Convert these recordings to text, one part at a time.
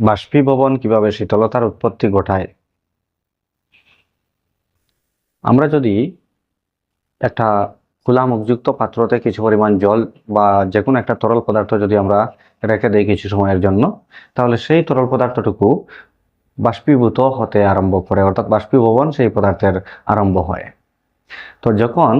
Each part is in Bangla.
বাষ্পীভবন কীভাবে শীতলতার উৎপত্তি ঘটায়? আমরা যদি একটা খোলা মুখযুক্ত পাত্রতে কিছু পরিমাণ জল বা যে কোনো একটা তরল পদার্থ যদি আমরা রেখে দিই কিছু সময়ের জন্য, তাহলে সেই তরল পদার্থটুকু বাষ্পীভূত হতে আরম্ভ করে, অর্থাৎ বাষ্পীভবন সেই পদার্থের আরম্ভ হয়। তো যখন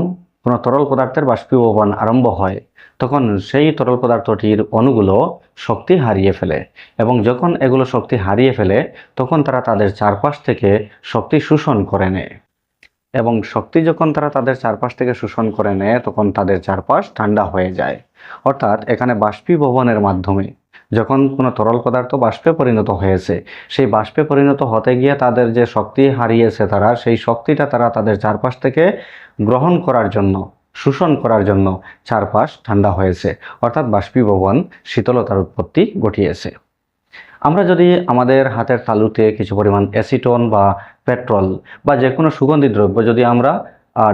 কোনো তরল পদার্থের বাষ্পীভবন আরম্ভ হয়, তখন সেই তরল পদার্থটির অণুগুলো শক্তি হারিয়ে ফেলে এবং যখন এগুলো শক্তি হারিয়ে ফেলে, তখন তারা তাদের চারপাশ থেকে শক্তি শোষণ করে নেয়। এবং শক্তি যখন তারা তাদের চারপাশ থেকে শোষণ করে নেয়, তখন তাদের চারপাশ ঠান্ডা হয়ে যায়। অর্থাৎ এখানে বাষ্পীভবনের মাধ্যমে যখন কোনো তরল পদার্থ বাষ্পে পরিণত হয়েছে, সেই বাষ্পে পরিণত হতে গিয়ে তাদের যে শক্তি হারিয়েছে তারা, সেই শক্তিটা তারা তাদের চারপাশ থেকে গ্রহণ করার জন্য, শোষণ করার জন্য চারপাশ ঠান্ডা হয়েছে। অর্থাৎ বাষ্পীভবন শীতলতার উৎপত্তি ঘটিয়েছে। আমরা যদি আমাদের হাতের তালুতে কিছু পরিমাণ অ্যাসিটন বা পেট্রোল বা যে কোনো সুগন্ধি দ্রব্য যদি আমরা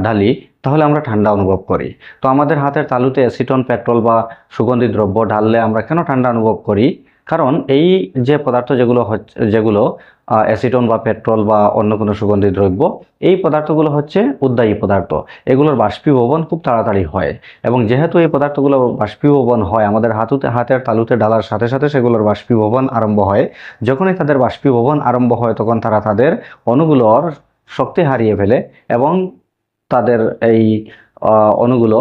ঢালি তাহলে আমরা ঠান্ডা অনুভব করি। তো আমাদের হাতের তালুতে অ্যাসিটন পেট্রোল বা সুগন্ধি দ্রব্য ঢাললে আমরা কেন ঠান্ডা অনুভব করি? কারণ এই যে পদার্থ যেগুলো হচ্ছে যেগুলো অ্যাসিটন বা পেট্রোল বা অন্য কোনো সুগন্ধি দ্রব্য, এই পদার্থগুলো হচ্ছে উদ্দায়ী পদার্থ। এগুলোর বাষ্পীভবন খুব তাড়াতাড়ি হয় এবং যেহেতু এই পদার্থগুলো বাষ্পীভবন হয়, আমাদের হাতুতে, হাতের তালুতে ডালার সাথে সাথে সেগুলোর বাষ্পীভবন আরম্ভ হয়। যখনই তাদের বাষ্পীভবন আরম্ভ হয়, তখন তারা তাদের অণুগুলোর শক্তি হারিয়ে ফেলে এবং তাদের এই অণুগুলো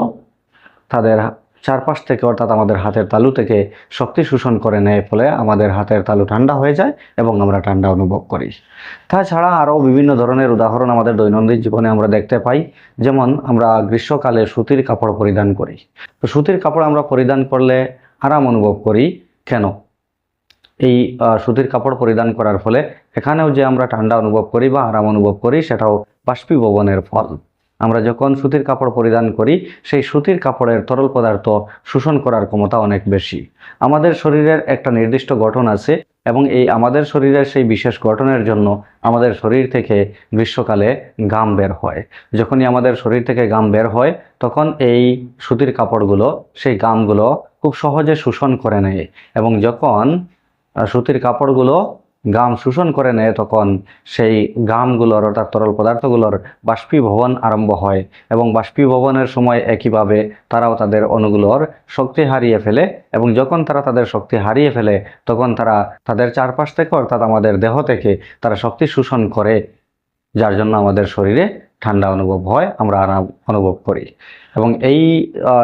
তাদের চারপাশ থেকে অর্থাৎ আমাদের হাতের তালু থেকে শক্তি শোষণ করে নেয় ফলে আমাদের হাতের তালু ঠান্ডা হয়ে যায় এবং আমরা ঠান্ডা অনুভব করি। তাছাড়া আরও বিভিন্ন ধরনের উদাহরণ আমাদের দৈনন্দিন জীবনে আমরা দেখতে পাই। যেমন আমরা গ্রীষ্মকালে সুতির কাপড় পরিধান করি। তো সুতির কাপড় আমরা পরিধান করলে আরাম অনুভব করি। কেন? এই সুতির কাপড় পরিধান করার ফলে এখানেও যে আমরা ঠান্ডা অনুভব করি বা আরাম অনুভব করি সেটাও বাষ্পীভবনের ফল। আমরা যখন সুতির কাপড় পরিধান করি, সেই সুতির কাপড়ের তরল পদার্থ শোষণ করার ক্ষমতা অনেক বেশি। আমাদের শরীরের একটা নির্দিষ্ট গঠন আছে এবং এই আমাদের শরীরের সেই বিশেষ গঠনের জন্য আমাদের শরীর থেকে গ্রীষ্মকালে গাম বের হয়। যখনই আমাদের শরীর থেকে গাম বের হয়, তখন এই সুতির কাপড়গুলো, সেই গামগুলো খুব সহজে শোষণ করে নেয় এবং যখন সুতির কাপড়গুলো গাম শোষণ করে নেয় তখন সেই গামগুলোর অর্থাৎ তরল পদার্থগুলোর বাষ্পীভবন আরম্ভ হয় এবং বাষ্পীভবনের সময় একইভাবে তারাও তাদের অণুগুলোর শক্তি হারিয়ে ফেলে এবং যখন তারা তাদের শক্তি হারিয়ে ফেলে, তখন তারা তাদের চারপাশ থেকে অর্থাৎ আমাদের দেহ থেকে তারা শক্তি শোষণ করে, যার জন্য আমাদের শরীরে ঠান্ডা অনুভব হয়, আমরা আরাম অনুভব করি। এবং এই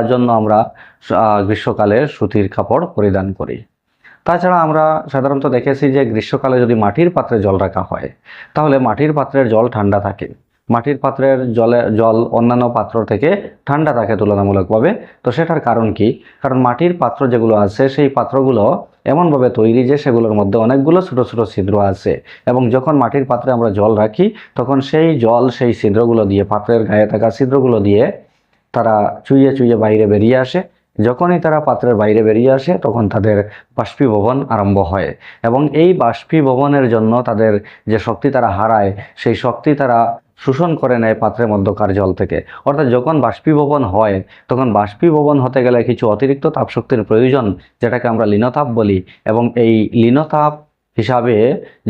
জন্য আমরা গ্রীষ্মকালে সুতির কাপড় পরিধান করি। তাছাড়া আমরা সাধারণত দেখেছি যে গ্রীষ্মকালে যদি মাটির পাত্রে জল রাখা হয়, তাহলে মাটির পাত্রের জল ঠান্ডা থাকে। মাটির পাত্রের জলে, জল অন্যান্য পাত্র থেকে ঠান্ডা থাকে তুলনামূলকভাবে। তো সেটার কারণ কি? কারণ মাটির পাত্র যেগুলো আছে, সেই পাত্রগুলো এমনভাবে তৈরি যে সেগুলোর মধ্যে অনেকগুলো ছোট ছোট ছিদ্র আছে এবং যখন মাটির পাত্রে আমরা জল রাখি, তখন সেই জল, সেই ছিদ্রগুলো দিয়ে, পাত্রের গায়ে থাকা ছিদ্রগুলো দিয়ে তারা চুইয়ে চুইয়ে বাইরে বেরিয়ে আসে। যখনই তারা পাত্রের বাইরে বেরিয়ে আসে, তখন তাদের বাষ্পীভবন আরম্ভ হয়। এবং এই বাষ্পীভবনের জন্য তাদের যে শক্তি তারা হারায়, সেই শক্তি তারা শোষণ করে নেয় পাত্রের মধ্যকার জল থেকে। অর্থাৎ যখন বাষ্পীভবন হয়, তখন বাষ্পীভবন হতে গেলে কিছু অতিরিক্ত তাপশক্তির প্রয়োজন, যেটাকে আমরা লীনতাপ বলি। এবং এই লিনতাপ হিসাবে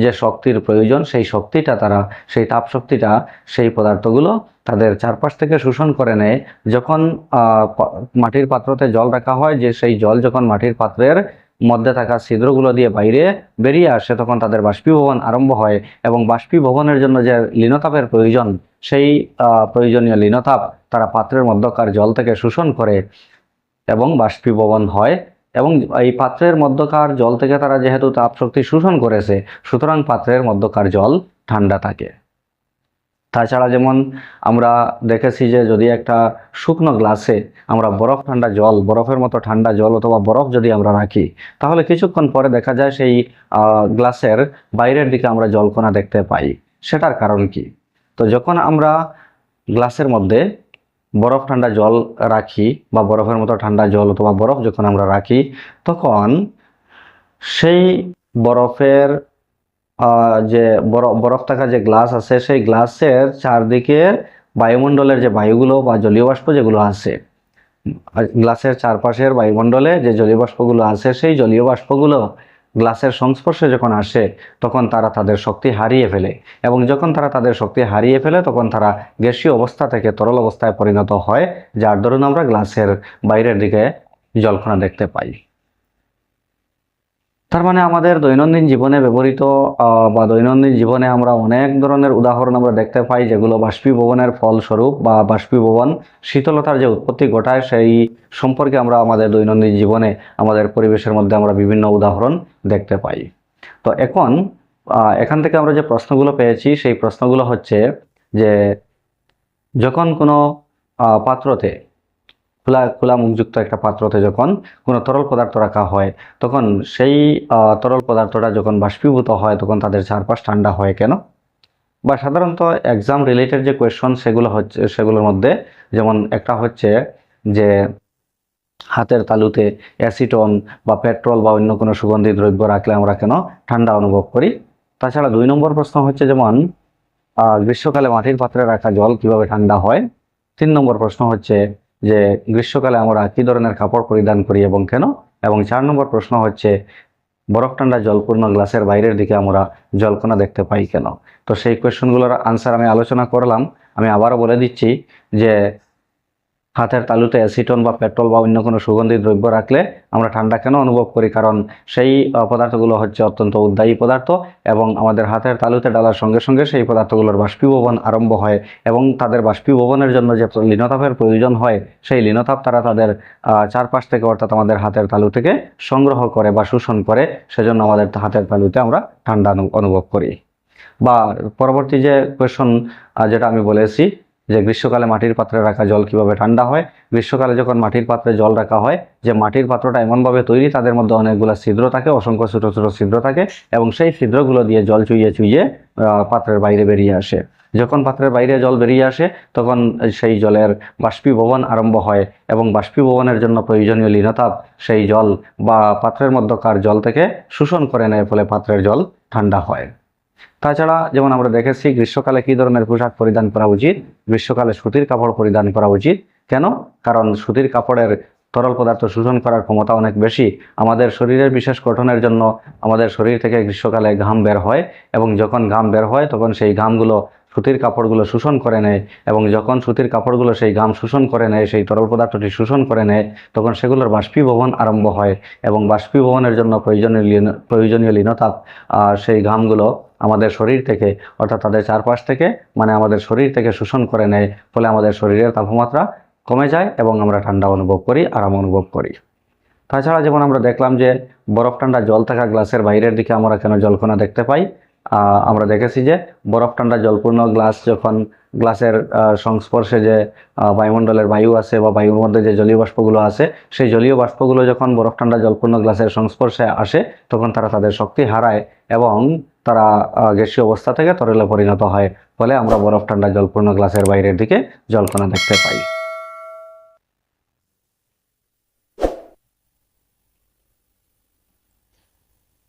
যে শক্তির প্রয়োজন, সেই শক্তিটা তারা, সেই তাপ শক্তিটা, সেই পদার্থগুলো তাদের চারপাশ থেকে শোষণ করে নেয়। যখন মাটির পাত্রতে জল রাখা হয়, যে সেই জল যখন মাটির পাত্রের মধ্যে থাকা ছিদ্রগুলো দিয়ে বাইরে বেরিয়ে আসে, তখন তাদের বাষ্পীভবন আরম্ভ হয় এবং বাষ্পীভবনের জন্য যে লিনতাপের প্রয়োজন, সেই প্রয়োজনীয় লিনতাপ তারা পাত্রের মধ্যকার জল থেকে শোষণ করে এবং বাষ্পীভবন হয়। এবং এই পাত্রের মধ্যকার জল থেকে তারা যেহেতু তাপ শক্তি শোষণ করেছে, সুতরাং পাত্রের মধ্যকার জল ঠান্ডা থাকে। তাছাড়া যেমন আমরা দেখেছি যে যদি একটা শুকনো গ্লাসে আমরা বরফ ঠান্ডা জল, বরফের মতো ঠান্ডা জল অথবা বরফ যদি আমরা রাখি, তাহলে কিছুক্ষণ পরে দেখা যায় সেই গ্লাসের বাইরের দিকে আমরা জলকণা দেখতে পাই। সেটার কারণ কি? তো যখন আমরা গ্লাসের মধ্যে বরফ ঠান্ডা জল রাখি বা বরফের মতো ঠান্ডা জল অথবা বরফ যখন আমরা রাখি, তখন সেই বরফের যে বরফ থাকা যে গ্লাস আছে, সেই গ্লাসের চারদিকে বায়ুমণ্ডলের যে বায়ুগুলো বা জলীয় বাষ্প যেগুলো আছে গ্লাসের চারপাশের বায়ুমণ্ডলে যে জলীয় বাষ্পগুলো আছে, সেই জলীয় বাষ্পগুলো গ্লাসের সংস্পর্শে যখন আসে, তখন তারা তাদের শক্তি হারিয়ে ফেলে এবং যখন তারা তাদের শক্তি হারিয়ে ফেলে, তখন তারা গ্যাসীয় অবস্থা থেকে তরল অবস্থায় পরিণত হয়, যার দরুন আমরা গ্লাসের বাইরের দিকে জলখানা দেখতে পাই। তার মানে আমাদের দৈনন্দিন জীবনে ব্যবহৃত বা দৈনন্দিন জীবনে আমরা অনেক ধরনের উদাহরণ আমরা দেখতে পাই, যেগুলো বাষ্পীভবনের ফলস্বরূপ বা বাষ্পীভবন শীতলতার যে উৎপত্তি ঘটায়, সেই সম্পর্কে আমরা আমাদের দৈনন্দিন জীবনে, আমাদের পরিবেশের মধ্যে আমরা বিভিন্ন উদাহরণ দেখতে পাই। তো এখন এখান থেকে আমরা যে প্রশ্নগুলো পেয়েছি, সেই প্রশ্নগুলো হচ্ছে যে, যখন কোনো পাত্রতে খোলা খোলা মুখযুক্ত একটা পাত্রতে যখন কোনো তরল পদার্থ রাখা হয়, তখন সেই তরল পদার্থটা যখন বাষ্পীভূত হয়, তখন তাদের চারপাশ ঠান্ডা হয় কেন? বা সাধারণত এক্সাম রিলেটেড যে কোয়েশন সেগুলো হচ্ছে, সেগুলোর মধ্যে যেমন একটা হচ্ছে যে হাতের তালুতে অ্যাসিটন বা পেট্রোল বা অন্য কোনো সুগন্ধি দ্রব্য রাখলে আমরা কেন ঠান্ডা অনুভব করি? তাছাড়া দুই নম্বর প্রশ্ন হচ্ছে যেমন গ্রীষ্মকালে মাটির পাত্রে রাখা জল কীভাবে ঠান্ডা হয়? তিন নম্বর প্রশ্ন হচ্ছে যে গ্রীষ্মকালে আমরা কি ধরনের কাপড় পরিধান করি এবং কেন? এবং চার নম্বর প্রশ্ন হচ্ছে বরফ ঠান্ডা জলপূর্ণ গ্লাসের বাইরের দিকে আমরা জলকোনা দেখতে পাই কেন? তো সেই কোয়েশ্চনগুলোর আনসার আমি আলোচনা করলাম। আমি আবারও বলে দিচ্ছি যে হাতের তালুতে অ্যাসিটন বা পেট্রোল বা অন্য কোনো সুগন্ধি দ্রব্য রাখলে আমরা ঠান্ডা কেন অনুভব করি? কারণ সেই পদার্থগুলো হচ্ছে অত্যন্ত উদ্দায়ী পদার্থ এবং আমাদের হাতের তালুতে ডালার সঙ্গে সঙ্গে সেই পদার্থগুলোর বাষ্পীভবন আরম্ভ হয় এবং তাদের বাষ্পীভবনের জন্য যে লিনতাপের প্রয়োজন হয়, সেই লিনতাপ তারা তাদের চারপাশ থেকে অর্থাৎ আমাদের হাতের তালু থেকে সংগ্রহ করে বা শোষণ করে, সেজন্য আমাদের হাতের তালুতে আমরা ঠান্ডা অনু- অনুভব করি। বা পরবর্তী যে কোয়েশন যেটা আমি বলেছি যে গ্রীষ্মকালে মাটির পাত্রে রাখা জল কীভাবে ঠান্ডা হয়? গ্রীষ্মকালে যখন মাটির পাত্রে জল রাখা হয়, যে মাটির পাত্রটা এমনভাবে তৈরি, তাদের মধ্যে অনেকগুলো ছিদ্র থাকে, অসংখ্য ছোটো ছোটো ছিদ্র থাকে এবং সেই ছিদ্রগুলো দিয়ে জল চুইয়ে চুইয়ে পাত্রের বাইরে বেরিয়ে আসে। যখন পাত্রের বাইরে জল বেরিয়ে আসে, তখন সেই জলের বাষ্পীভবন আরম্ভ হয় এবং বাষ্পীভবনের জন্য প্রয়োজনীয় লিনতাপ সেই জল বা পাত্রের মধ্যকার জল থেকে শোষণ করে নেয়, ফলে পাত্রের জল ঠান্ডা হয়। তাছাড়া যেমন আমরা দেখেছি গ্রীষ্মকালে কি ধরনের পোশাক পরিধান করা উচিত? গ্রীষ্মকালে সুতির কাপড় পরিধান করা উচিত। কেন? কারণ সুতির কাপড়ের তরল পদার্থ শোষণ করার ক্ষমতা অনেক বেশি। আমাদের শরীরের বিশেষ গঠনের জন্য আমাদের শরীর থেকে গ্রীষ্মকালে ঘাম বের হয় এবং যখন ঘাম বের হয় তখন সেই ঘামগুলো সুতির কাপড়গুলো শোষণ করে নেয় এবং যখন সুতির কাপড়গুলো সেই ঘাম শোষণ করে নেয়, সেই তরল পদার্থটি শোষণ করে নেয়, তখন সেগুলোর বাষ্পীভবন আরম্ভ হয় এবং বাষ্পীভবনের জন্য প্রয়োজনীয় প্রয়োজনীয় লীনতা সেই ঘামগুলো আমাদের শরীর থেকে, অর্থাৎ তাদের চারপাশ থেকে মানে আমাদের শরীর থেকে শোষণ করে নেয়, ফলে আমাদের শরীরের তাপমাত্রা কমে যায় এবং আমরা ঠান্ডা অনুভব করি, আরাম অনুভব করি। তাছাড়া যেমন আমরা দেখলাম যে, বরফ ঠান্ডা জল থাকা গ্লাসের বাইরের দিকে আমরা কেন জলকণা দেখতে পাই? আমরা দেখেছি যে, বরফ ঠান্ডা জলপূর্ণ গ্লাস যখন গ্লাসের সংস্পর্শে যে বায়ুমণ্ডলের বায়ু আছে বা বায়ুর মধ্যে যে জলীয় বাষ্পগুলো আছে সেই জলীয় বাষ্পগুলো যখন বরফ ঠান্ডা জলপূর্ণ গ্লাসের সংস্পর্শে আসে, তখন তারা তাদের শক্তি হারায় এবং তারা গ্যাসীয় অবস্থা থেকে তরলে পরিণত হয় ফলে আমরা বরফ ঠান্ডা জলপূর্ণ গ্লাসের বাইরের দিকে জলকণা দেখতে পাই।